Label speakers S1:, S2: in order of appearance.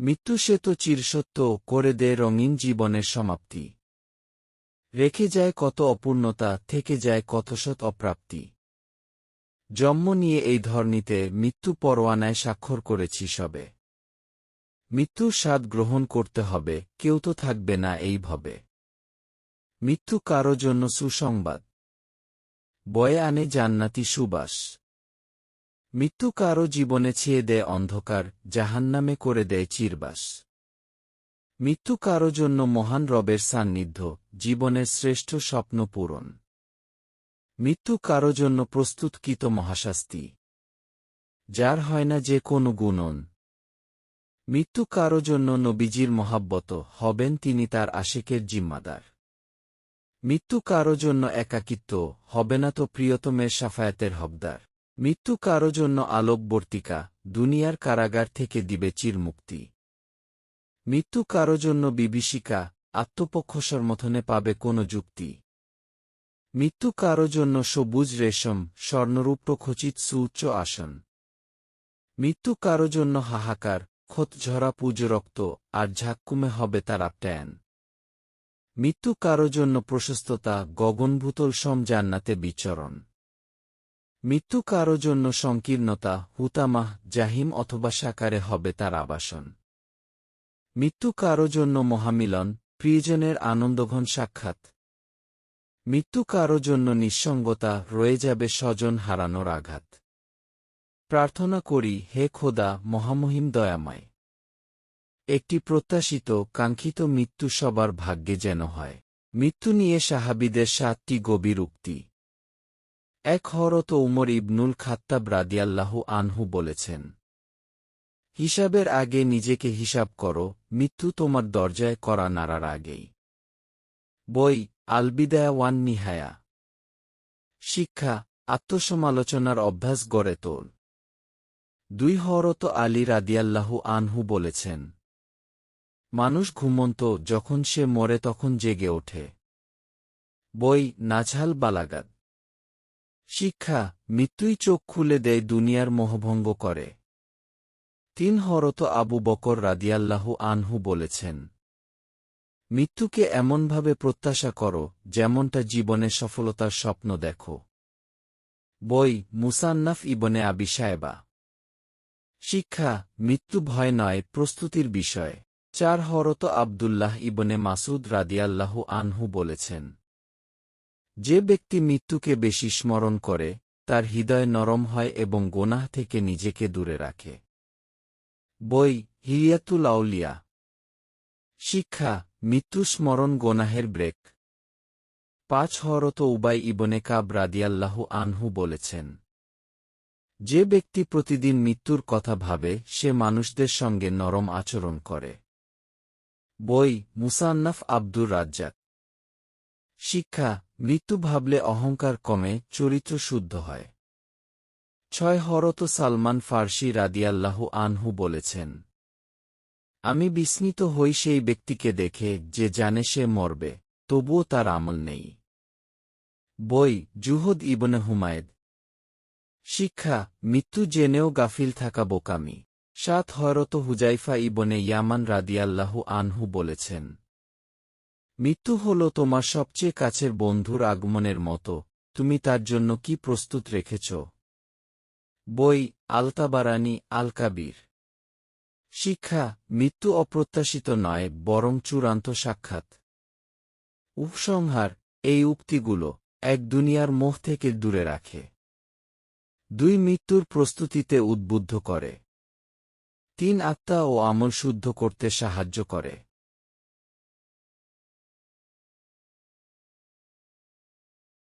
S1: মৃত্যু সে তো চিরসত্য করে দেয় রঙিন জীবনের সমাপ্তি। রেখে যায় কত অপূর্ণতা, থেকে যায় কত শত অপ্রাপ্তি। জন্ম নিয়ে এই ধরনীতে মৃত্যু পরোয়ানায় স্বাক্ষর করেছি সবে। মৃত্যুর স্বাদ গ্রহণ করতে হবে, কেউ তো থাকবে না এই ভবে। মৃত্যু কারও জন্য সুসংবাদ। বয়ে আনে জান্নাতি সুবাস। মৃত্যু কারও জীবনে ছেয়ে দেয় অন্ধকার, জাহান্নামে করে দেয় চিরবাস। মৃত্যু কারও জন্য মহান রবের সান্নিধ্য, জীবনের শ্রেষ্ঠ স্বপ্ন পূরণ। মৃত্যু কারও জন্য প্রস্তুতকৃত মহাশাস্তি। যার হয় না যে কোনো গুণন। মৃত্যু কারও জন্য নবীজির মহাব্বত, হবেন তিনি তার আশেকের জিম্মাদার। মৃত্যু কারও জন্য একাকিত্ব হবে না তো প্রিয়তমের সাফায়াতের হবদার মৃত্যু কারও জন্য আলোকবর্তিকা, দুনিয়ার কারাগার থেকে দিবে চিরমুক্তি। মৃত্যু কারও জন্য বিভীষিকা, আত্মপক্ষ সমর্থনে পাবে কোনো যুক্তি। মৃত্যু কারও জন্য সবুজ রেশম, স্বর্ণরূপ খচিত সুউচ্চ আসন। মৃত্যু কারও জন্য হাহাকার ক্ষতঝরা রক্ত, আর ঝাক্কুমে হবে তার আপটায়ন মৃত্যু কারও জন্য প্রশস্ততা, গগনভূতল সম জান্নাতে বিচরণ। মৃত্যু কারও জন্য সংকীর্ণতা, হুতামাহ, জাহিম অথবা সাকারে হবে তার আবাসন। মৃত্যু কারও জন্য মহামিলন, প্রিয়জনের আনন্দঘন সাক্ষাৎ। মৃত্যু কারও জন্য নিঃসঙ্গতা, রয়ে যাবে স্বজন হারানোর আঘাত। প্রার্থনা করি, হে খোদা, মহামহিম দয়াময়। একটি প্রত্যাশিত, কাঙ্ক্ষিত মৃত্যু সবার ভাগ্যে যেন হয়। মৃত্যু নিয়ে সাহাবিদের সাতটি গভীর উক্তি। এক হরত উমর ইবনুল খাত্তাব রাদিয়াল্লাহু আনহু বলেছেন, হিসাবের আগে নিজেকে হিসাব করো, মৃত্যু তোমার দরজায় করা নাড়ার আগেই। বই আলবিদায়া ওয়ান নিহায়া। শিক্ষা, আত্মসমালোচনার অভ্যাস গড়ে তোল। দুই হরত আলী রাদিয়াল্লাহু আনহু বলেছেন, মানুষ ঘুমন্ত যখন সে মরে তখন জেগে ওঠে। বই নাঝাল বালাগাদ শিক্ষা, মৃত্যুই চোখ খুলে দেয় দুনিয়ার মোহভঙ্গ করে। তিন হরত আবু বকর রাদিয়াল্লাহু আনহু বলেছেন, মৃত্যুকে এমনভাবে প্রত্যাশা করো, যেমনটা জীবনে সফলতার স্বপ্ন দেখো। বই, মুসান্নাফ ইবনে আবি সাহেবা শিক্ষা, মৃত্যু ভয় নয়, প্রস্তুতির বিষয়। চার হরত আবদুল্লাহ ইবনে মাসুদ রাদিয়াল্লাহু আনহু বলেছেন যে ব্যক্তি মৃত্যুকে বেশি স্মরণ করে, তার হৃদয় নরম হয় এবং গোনাহ থেকে নিজেকে দূরে রাখে। বই, হিয়াতুল আউলিয়া। শিক্ষা, মৃত্যু স্মরণ গোনাহের ব্রেক। পাঁচ হরত উবাই ইবনে কাব রাদিয়াল্লাহু আনহু বলেছেন, যে ব্যক্তি প্রতিদিন মৃত্যুর কথা ভাবে, সে মানুষদের সঙ্গে নরম আচরণ করে। বই, মুসান্নাফ আব্দুর রাজ্জাক। শিক্ষা, মৃত্যু ভাবলে অহংকার কমে, চরিত্র শুদ্ধ হয়। ছয় হরত সালমান ফার্সি রাদিয়াল্লাহু আনহু বলেছেন, আমি বিস্মিত হই সেই ব্যক্তিকে দেখে যে জানে সে মরবে, তবুও তার আমল নেই। বই, জুহদ ইবনে হুমায়দ। শিক্ষা, মৃত্যু জেনেও গাফিল থাকা বোকামি। সাত হরত হুজাইফা ইবনে ইয়ামান রাদিয়াল্লাহু আনহু বলেছেন মৃত্যু হল তোমার সবচেয়ে কাছের বন্ধুর আগমনের মতো। তুমি তার জন্য কি প্রস্তুত রেখেছ? বই, আলতাবারানি আল কাবির শিক্ষা, মৃত্যু অপ্রত্যাশিত নয়, বরং চূড়ান্ত সাক্ষাৎ। উপসংহার, এই উক্তিগুলো এক দুনিয়ার মোহ থেকে দূরে রাখে। দুই মৃত্যুর প্রস্তুতিতে উদ্বুদ্ধ করে। তিন আত্মা ও আমল শুদ্ধ করতে সাহায্য করে।